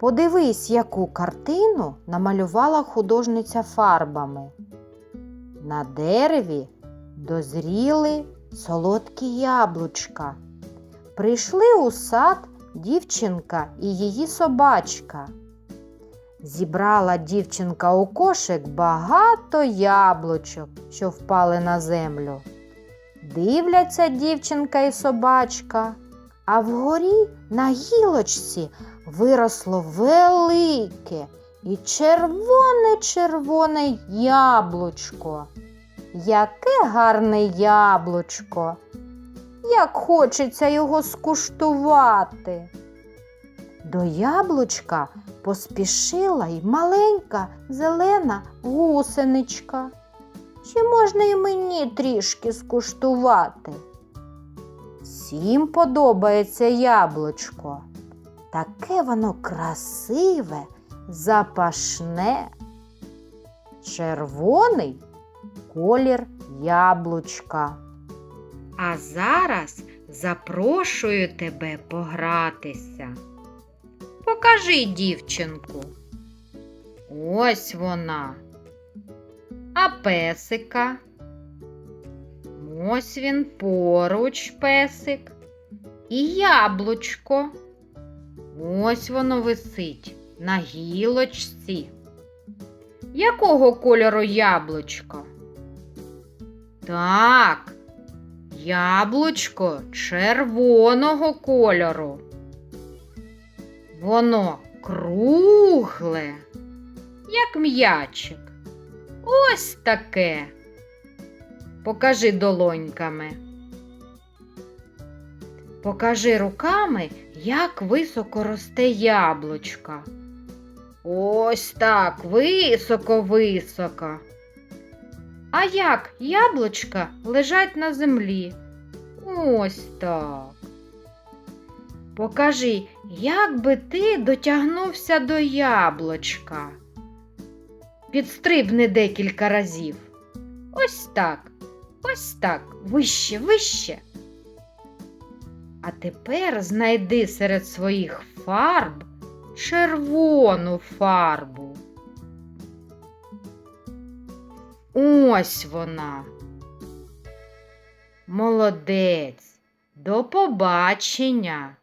Подивись, яку картину намалювала художниця фарбами. На дереві дозріли солодкі яблучка. Прийшли у сад дівчинка і її собачка. Зібрала дівчинка у кошик багато яблучок, що впали на землю. Дивляться дівчинка і собачка, а вгорі на гілочці виросло велике і червоне-червоне яблучко. Яке гарне яблучко! Як хочеться його скуштувати. До яблучка поспішила й маленька зелена гусеничка. Чи можна й мені трішки скуштувати? Всім подобається яблучко. Таке воно красиве, запашне. Червоний колір яблучка. А зараз запрошую тебе погратися. Покажи дівчинку. Ось вона. А песика. Ось він поруч песик. І яблучко. Ось воно висить на гілочці. Якого кольору яблучко? Так, яблучко червоного кольору. Воно кругле, як м'ячик. Ось таке. Покажи долоньками. Покажи руками, як високо росте яблучко. Ось так, високо-високо. А як яблучка лежать на землі? Ось так. Покажи, як би ти дотягнувся до яблучка. Підстрибни декілька разів. Ось так, ось так, вище, вище. А тепер знайди серед своїх фарб червону фарбу. Ось вона. Молодець. До побачення.